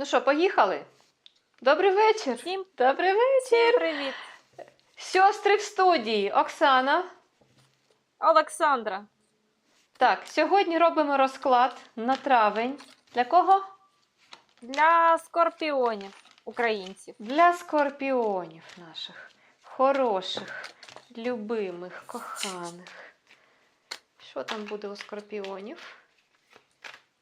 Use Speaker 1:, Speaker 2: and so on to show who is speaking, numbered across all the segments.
Speaker 1: Ну що, поїхали? Добрий вечір.
Speaker 2: Всім
Speaker 1: Добрий вечір.
Speaker 2: привіт!
Speaker 1: Сестри в студії. Оксана.
Speaker 2: Олександра.
Speaker 1: Так, сьогодні робимо розклад на травень. Для кого?
Speaker 2: Для скорпіонів українців.
Speaker 1: Для скорпіонів наших. Хороших, любимих, коханих. Що там буде у скорпіонів?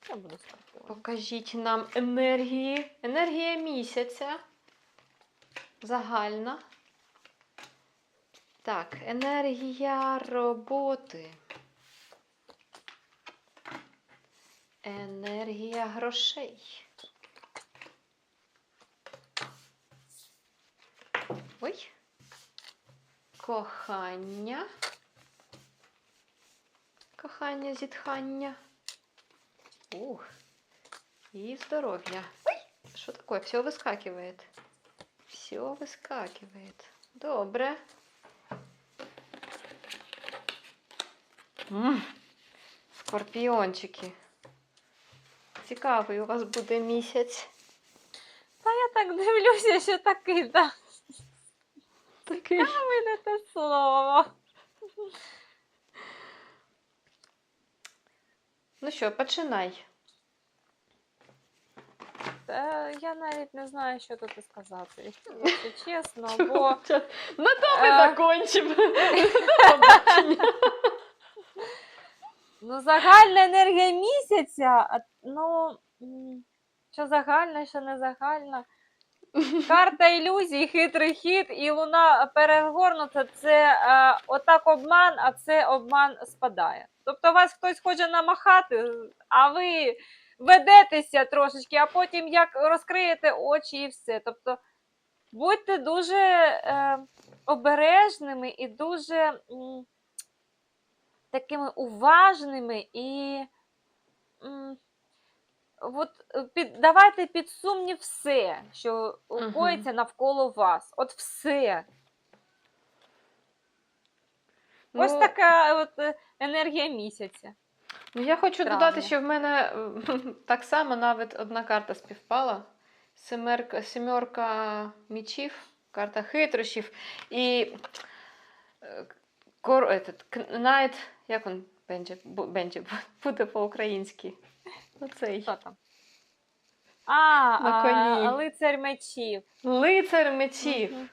Speaker 2: Я буду скорпіон.
Speaker 1: Покажіть нам енергії. Енергія місяця. Загальна. Так, енергія роботи. Енергія грошей. Ой. Кохання. Кохання, зітхання. Ух. И здоровье. Ой, что такое? Все выскакивает. Все выскакивает. Добре. М, Скорпіончики. Цікавий у вас буде місяць.
Speaker 2: Та я так дивлюся, що такий, да.
Speaker 1: Такий.
Speaker 2: Ви не те слово.
Speaker 1: Ну що, починай.
Speaker 2: Та я навіть не знаю, що тут і сказати, якщо чесно, бо
Speaker 1: На то ми
Speaker 2: Е.
Speaker 1: закончимо. До побачення.
Speaker 2: ну, загальна енергія місяця, а, ну, м, що загальна, що не загальна. Карта ілюзій, хитрий хід і луна перегорнута це е, отак обман, а це обман спадає. Тобто вас хтось хоче намахати, а ви ведетеся трошечки, а потім як розкриєте очі і все. Тобто будьте дуже е, обережними і дуже м, такими уважними і. м, От е, під, давайте під сумнів все, що коїться навколо вас. От все. Ось
Speaker 1: Ну,
Speaker 2: така от е, енергія місяця.
Speaker 1: Ну, я хочу
Speaker 2: травня.
Speaker 1: додати, що в мене так само навіть одна карта співпала. Семерка, сімерка мічів, карта хитрощів і е, кор, этот, к- Knight, як він Бенджі, бу- Бенджі буде по-українськи. Оцей.
Speaker 2: Хто там? А,
Speaker 1: На коні.
Speaker 2: а лицар мечів.
Speaker 1: Лицар мечів.
Speaker 2: Мгм.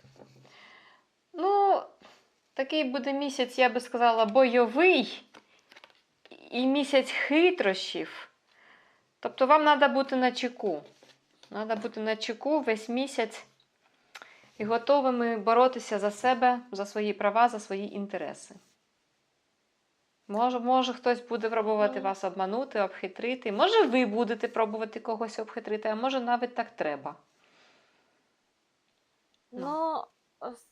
Speaker 1: Ну, такий буде місяць, я би сказала, бойовий і місяць хитрощів. Тобто вам треба бути на чеку. Треба бути на чеку весь місяць і готовими боротися за себе, за свої права, за свої інтереси. Може, може хтось буде пробувати вас обманути, обхитрити. Може, ви будете пробувати когось обхитрити, а може навіть так треба.
Speaker 2: Ну, с-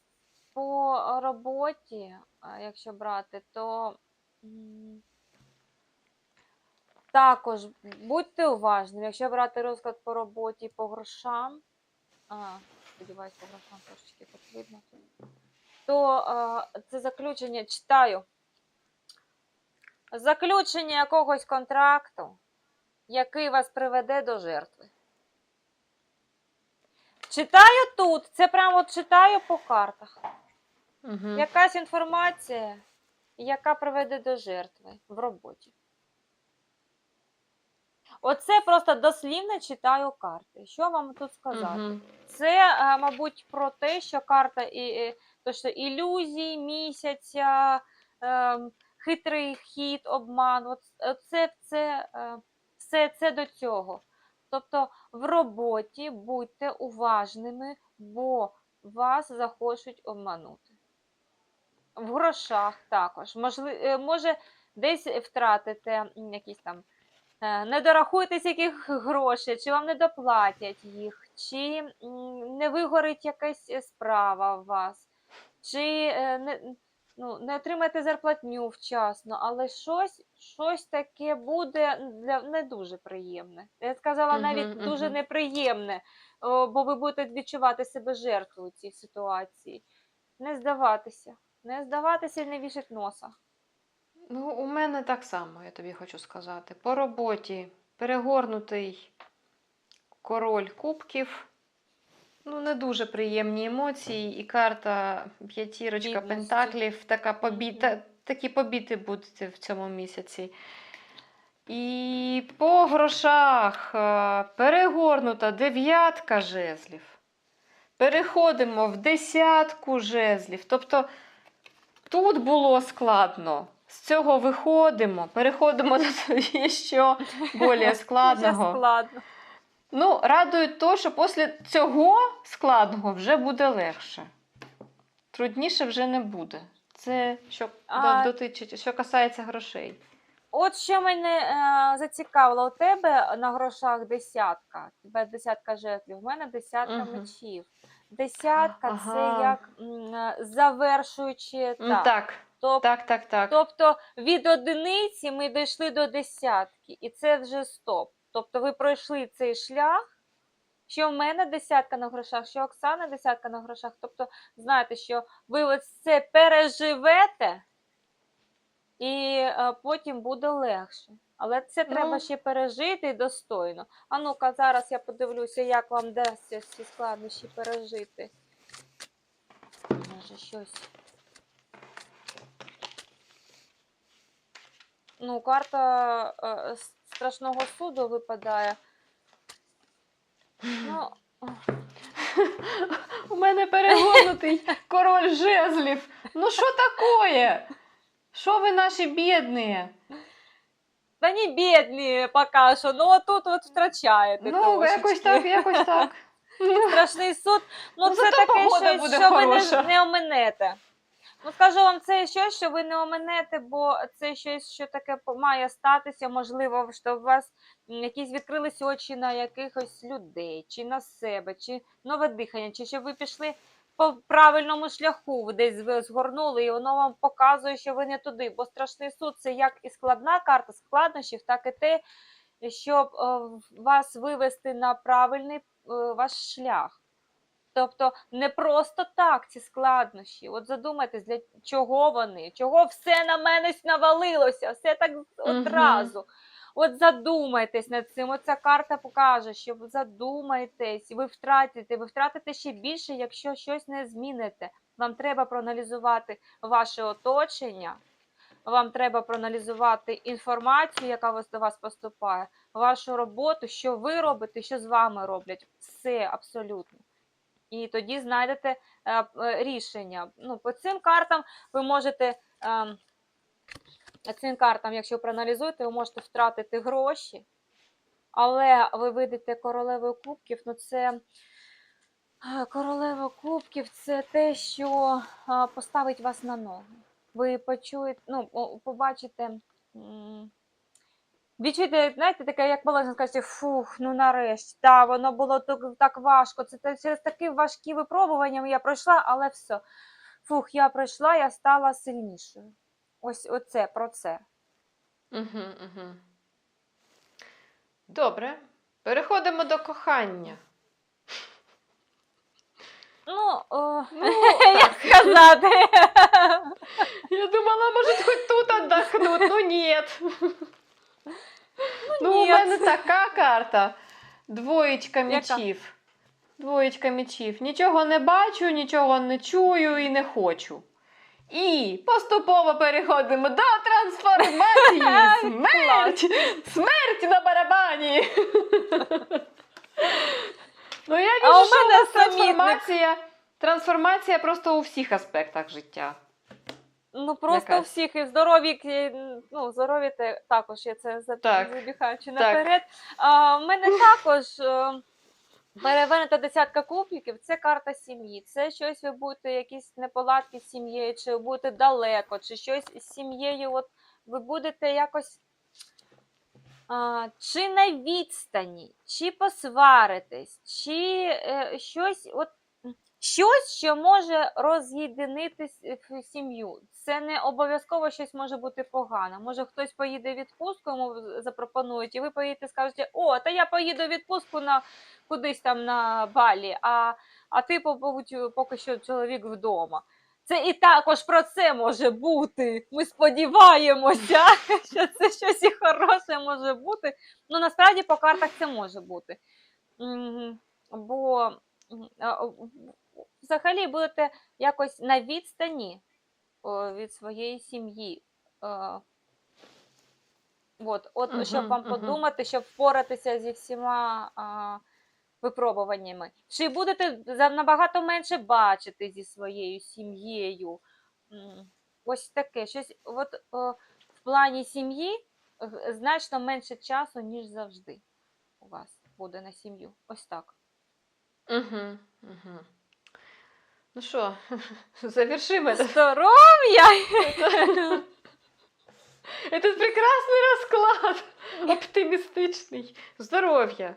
Speaker 2: по роботі, якщо брати, то також будьте уважними. Якщо брати розклад по роботі, по грошам, а, сподіваюсь, по грошам трошечки видно, то це заключення читаю. Заключення якогось контракту, який вас приведе до жертви. Читаю тут, це прямо читаю по картах.
Speaker 1: Угу.
Speaker 2: Якась інформація, яка приведе до жертви в роботі. Оце просто дослівно читаю карти. Що вам тут сказати?
Speaker 1: Угу.
Speaker 2: Це, е, мабуть, про те, що карта і, і- то, що ілюзій місяця, ем, хитрий хід, обман. От, е, це, це, е, все це до цього. Тобто в роботі будьте уважними, бо вас захочуть обманути. В грошах також. Можли, е, може, десь втратите якісь там, е, не дорахуєтесь яких грошей, чи вам не доплатять їх, чи не вигорить якась е, справа у вас, чи не, ну, не отримаєте зарплатню вчасно, але щось, щось таке буде для не дуже приємне. Я сказала навіть
Speaker 1: Мгм,
Speaker 2: дуже
Speaker 1: мгм.
Speaker 2: неприємне, бо ви будете відчувати себе жертвою в цій ситуації. Не здаватися, не здаватися і не вішать носа.
Speaker 1: Ну, у мене так само, я тобі хочу сказати. По роботі перегорнутий король кубків. Ну, не дуже приємні емоції, і карта п'ятірочка
Speaker 2: Бідності.
Speaker 1: пентаклів, така побіта, такі побіти будете в цьому місяці. І по грошах е, перегорнута дев'ятка жезлів. Переходимо в десятку жезлів. Тобто тут було складно. З цього виходимо, переходимо до ще більш
Speaker 2: Дуже
Speaker 1: складного.
Speaker 2: складно.
Speaker 1: Ну, радує то, що після цього складного вже буде легше. Трудніше вже не буде. Це що
Speaker 2: А-
Speaker 1: дотичить, що касається грошей.
Speaker 2: От що мене е, зацікавило, у тебе на грошах десятка, у тебе десятка жезлів, у мене десятка
Speaker 1: Мгм.
Speaker 2: мечів. Десятка це як е, завершуючий
Speaker 1: Так,
Speaker 2: Тоб-
Speaker 1: так, так, так.
Speaker 2: Тобто від одиниці ми дійшли до десятки, і це вже стоп. Тобто ви пройшли цей шлях, що в мене десятка на грошах, що Оксана десятка на грошах. Тобто, знаєте, що ви ось це переживете, і е, потім буде легше. Але це треба
Speaker 1: Ну.
Speaker 2: ще пережити достойно. А ну-ка, зараз я подивлюся, як вам вдасться ці складнощі пережити. Може, щось. Ну, карта е, страшного суду випадає. Ну,
Speaker 1: У мене перегорнутий король жезлів. Ну що такое? Що ви наші бідні?
Speaker 2: Та не бідні поки що, ну отут от втрачаєте.
Speaker 1: Ну, якось так, якось так.
Speaker 2: Страшний суд. Ну,
Speaker 1: Ну,
Speaker 2: це таке щось,
Speaker 1: буде
Speaker 2: що ви не, не оминете. Ну, скажу вам, це щось, що ви не оминете, бо це щось, що таке має статися, можливо, що у вас якісь відкрилися очі на якихось людей, чи на себе, чи нове дихання, чи щоб ви пішли по правильному шляху, ви десь ви згорнули, і воно вам показує, що ви не туди. Бо страшний суд це як і складна карта складнощів, так і те, щоб е, вас вивести на правильний е, ваш шлях. Тобто не просто так ці складнощі. От задумайтесь, для чого вони, чого все на мене навалилося, все так з-
Speaker 1: Мгм.
Speaker 2: От задумайтесь над цим. Оця карта покаже, що задумайтесь, ви втратите, ви втратите ще більше, якщо щось не зміните. Вам треба проаналізувати ваше оточення, вам треба проаналізувати інформацію, яка до вас поступає, вашу роботу, що ви робите, що з вами роблять. Все абсолютно. І тоді знайдете е, е, рішення. Ну, по цим картам ви можете. Ем, Цим картам, якщо проаналізуєте, ви можете втратити гроші, але ви вийдете королевою кубків, ну це королева кубків це те, що поставить вас на ноги. Ви почуєте, ну, побачите. Відчуєте, знаєте, таке, як Малежин скажете, фух, ну нарешті, да, воно було так, так важко. Це через такі важкі випробування я пройшла, але все. Фух, я пройшла, я стала сильнішою. Ось оце про це.
Speaker 1: Угу, угу. Добре. Переходимо до кохання.
Speaker 2: Ну, о,
Speaker 1: Ну,
Speaker 2: як сказати.
Speaker 1: Я думала, може, хоч тут отдохнуть. Ну, ні. Ну, у мене така карта. Двоєчка мечів. Двоєчка мечів. Нічого не бачу, нічого не чую і не хочу. І поступово переходимо до трансформації. Смерть! Смерть на барабані. Ну, я
Speaker 2: А у
Speaker 1: вижу, що у нас трансформація. Трансформація просто у всіх аспектах життя.
Speaker 2: Ну просто у всіх і здорові, і, ну, здорові також я це забігаючи
Speaker 1: Так.
Speaker 2: наперед. В мене також е, перевернута десятка кубків це карта сім'ї. Це щось ви будете, якісь неполадки з сім'єю, чи ви будете далеко, чи щось з сім'єю. От ви будете якось. А, чи на відстані, чи посваритесь, чи е, щось, от щось, що може роз'єдинити в сім'ю. Це не обов'язково щось може бути погане. Може, хтось поїде в відпустку, йому запропонують, і ви поїдете, скажете, о, та я поїду в відпустку на кудись там на Балі, а, а ти побудь поки що чоловік вдома. Це і також про це може бути. Ми сподіваємося, що це щось і хороше може бути. Ну насправді по картах це може бути. Бо взагалі будете якось на відстані від своєї сім'ї. Е, От, от щоб вам
Speaker 1: мгм.
Speaker 2: подумати, щоб впоратися зі всіма а, випробуваннями. Чи будете набагато менше бачити зі своєю сім'єю? Ось таке. Щось от, о, в плані сім'ї значно менше часу, ніж завжди у вас буде на сім'ю. Ось так.
Speaker 1: Угу, угу. Ну що, завершим это.
Speaker 2: Здоров'я!
Speaker 1: Этот прекрасний розклад. Оптимістичний. Здоров'я.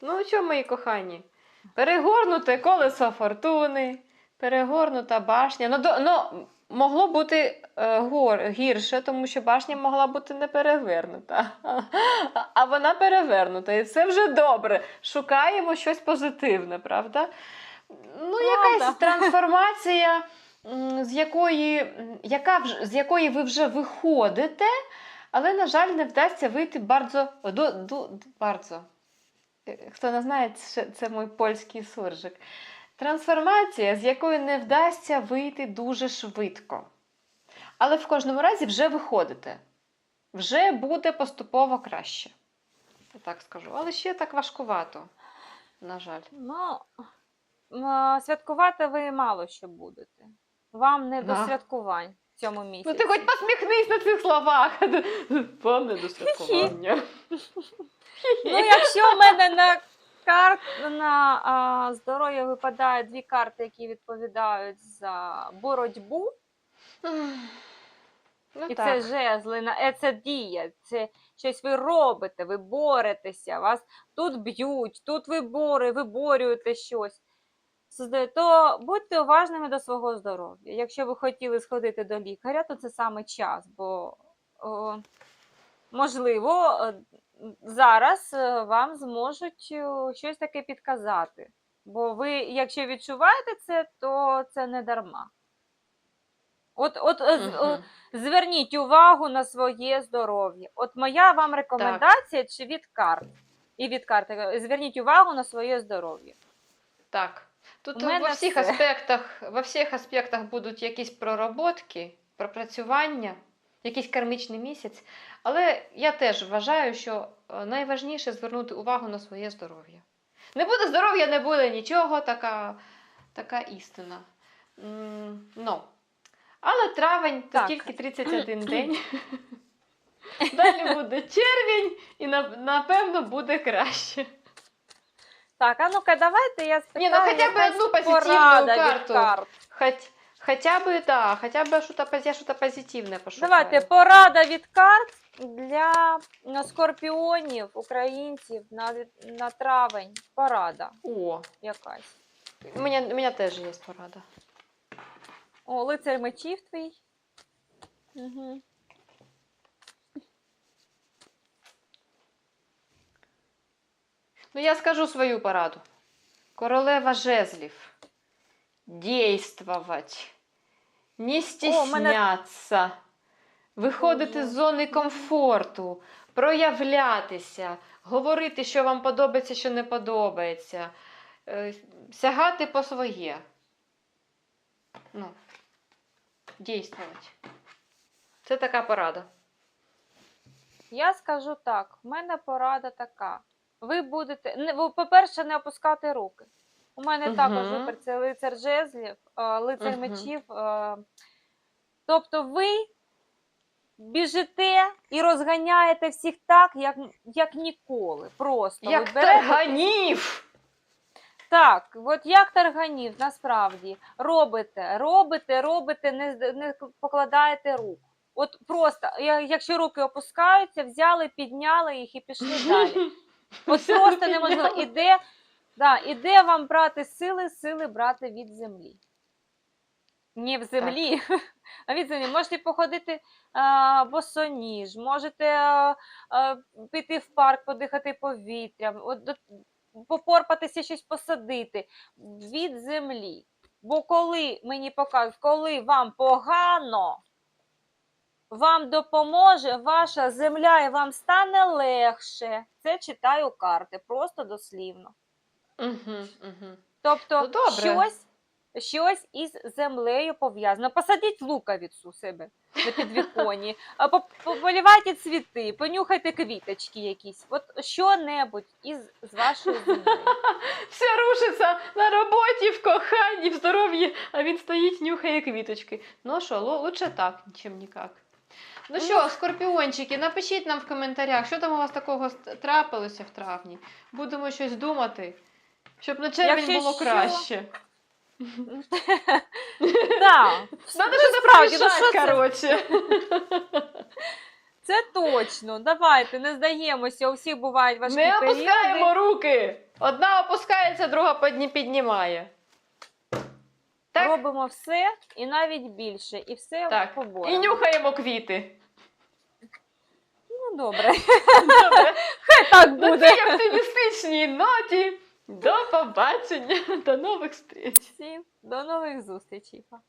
Speaker 1: Ну що, мої кохані? Перегорнуте колесо фортуни, перегорнута башня. Ну, до, ну могло бути е, гор, гірше, тому що башня могла бути не перевернута. А, а вона перевернута. І це вже добре. Шукаємо щось позитивне, правда? Ну, якась трансформація, з якої, яка з якої ви вже виходите, але, на жаль, не вдасться вийти bardzo, до, до, bardzo. Е, Хто не знає, це, це мій польський суржик. Трансформація, з якої не вдасться вийти дуже швидко. Але в кожному разі вже виходите. Вже буде поступово краще. Я так скажу. Але ще так важкувато, на жаль.
Speaker 2: Ну, святкувати ви мало що будете. Вам не до святкувань в цьому місяці.
Speaker 1: Ну ти хоч посміхнись на цих словах. Вам не до святкування.
Speaker 2: Ну, якщо в мене на карт на а, здоров'я випадає дві карти, які відповідають за боротьбу,
Speaker 1: Ну,
Speaker 2: і
Speaker 1: так.
Speaker 2: це жезли, на- е, це дія, це щось ви робите, ви боретеся, вас тут б'ють, тут ви бори, виборюєте щось. Созда- То будьте уважними до свого здоров'я. Якщо ви хотіли сходити до лікаря, то це саме час, бо о, можливо е, зараз е, вам зможуть е, щось таке підказати. Бо ви, якщо відчуваєте це, то це не дарма. От, от
Speaker 1: Мгм.
Speaker 2: зверніть увагу на своє здоров'я. От моя вам рекомендація чи від карт. І від карти. Зверніть увагу на своє здоров'я.
Speaker 1: Так. Тут
Speaker 2: У мене
Speaker 1: во всіх
Speaker 2: все.
Speaker 1: аспектах, во всіх аспектах будуть якісь пророботки, пропрацювання, якийсь кармічний місяць. Але я теж вважаю, що е, найважніше звернути увагу на своє здоров'я. Не буде здоров'я, не буде нічого, така, така істина. Ну. Але травень це
Speaker 2: Так.
Speaker 1: тільки 31 день. Далі буде червень, і напевно буде краще.
Speaker 2: Так, а ну-ка, давайте я спитаю,
Speaker 1: Ні, ну хоча б
Speaker 2: якась
Speaker 1: одну позитивну
Speaker 2: порада від
Speaker 1: карту.
Speaker 2: карт.
Speaker 1: Хоть, хотя бы, да, хотя бы что-то, я что-то позитивное пошукаю.
Speaker 2: Давайте порада від карт для ну, скорпіонів, українців на, на травень. Порада
Speaker 1: О,
Speaker 2: якась.
Speaker 1: у меня, у меня тоже есть порада.
Speaker 2: О, лицар мечів твій. Угу.
Speaker 1: Ну, я скажу свою пораду. Королева жезлів. Действовать. Не стісняться. Виходити з зони комфорту, проявлятися, говорити, що вам подобається, що не подобається, е, сягати по своє. Ну, действовать. Це така порада.
Speaker 2: Я скажу так: в мене порада така. Ви будете, по-перше, не опускати руки. У мене також
Speaker 1: Мгм.
Speaker 2: випер це лицар жезлів, е, лицар
Speaker 1: Мгм.
Speaker 2: мечів. е, Тобто ви біжите і розганяєте всіх так, як, як ніколи. Просто
Speaker 1: Як
Speaker 2: ви берете
Speaker 1: тарганів!
Speaker 2: Так, от як тарганів, насправді робите, робите, робите, не, не покладаєте рук. От просто, якщо руки опускаються, взяли, підняли їх і пішли далі. Просто неможливо. Іде, да, іде вам брати сили, сили брати від землі. Не в землі, а від землі. Можете походити а, босоніж, можете а, а, піти в парк, подихати повітрям, от, попорпатися, щось посадити від землі. Бо коли мені показують, коли вам погано, вам допоможе ваша земля і вам стане легше. Це читаю карти, просто дослівно.
Speaker 1: Угу, угу.
Speaker 2: Тобто
Speaker 1: Ну, добре.
Speaker 2: щось, щось із землею пов'язано. Посадіть луковицю себе на підвіконні, а по- по- цвіти, понюхайте квіточки якісь. От що-небудь із з вашої землі.
Speaker 1: Все рушиться на роботі, в коханні, в здоров'ї, а він стоїть, нюхає квіточки. Ну що, лу- лучше так, чим ніяк. Ну що, скорпіончики, напишіть нам в коментарях, що там у вас такого трапилося в травні. Будемо щось думати, щоб на червень
Speaker 2: Якщо
Speaker 1: було
Speaker 2: що-
Speaker 1: краще.
Speaker 2: Да,
Speaker 1: Надо щось
Speaker 2: справді, ну, що це?
Speaker 1: коротше.
Speaker 2: Це точно. Давайте, не здаємося. У всіх бувають важкі
Speaker 1: Не
Speaker 2: періоди.
Speaker 1: опускаємо руки. Одна опускається, друга підні- піднімає. Так?
Speaker 2: Робимо все і навіть більше. І все
Speaker 1: Так.
Speaker 2: поборемо.
Speaker 1: І нюхаємо квіти.
Speaker 2: Ну, добре.
Speaker 1: Добре.
Speaker 2: Хай так
Speaker 1: На
Speaker 2: буде.
Speaker 1: цій оптимістичній ноті. До побачення. До нових зустріч.
Speaker 2: Всім до нових зустрічей. Па.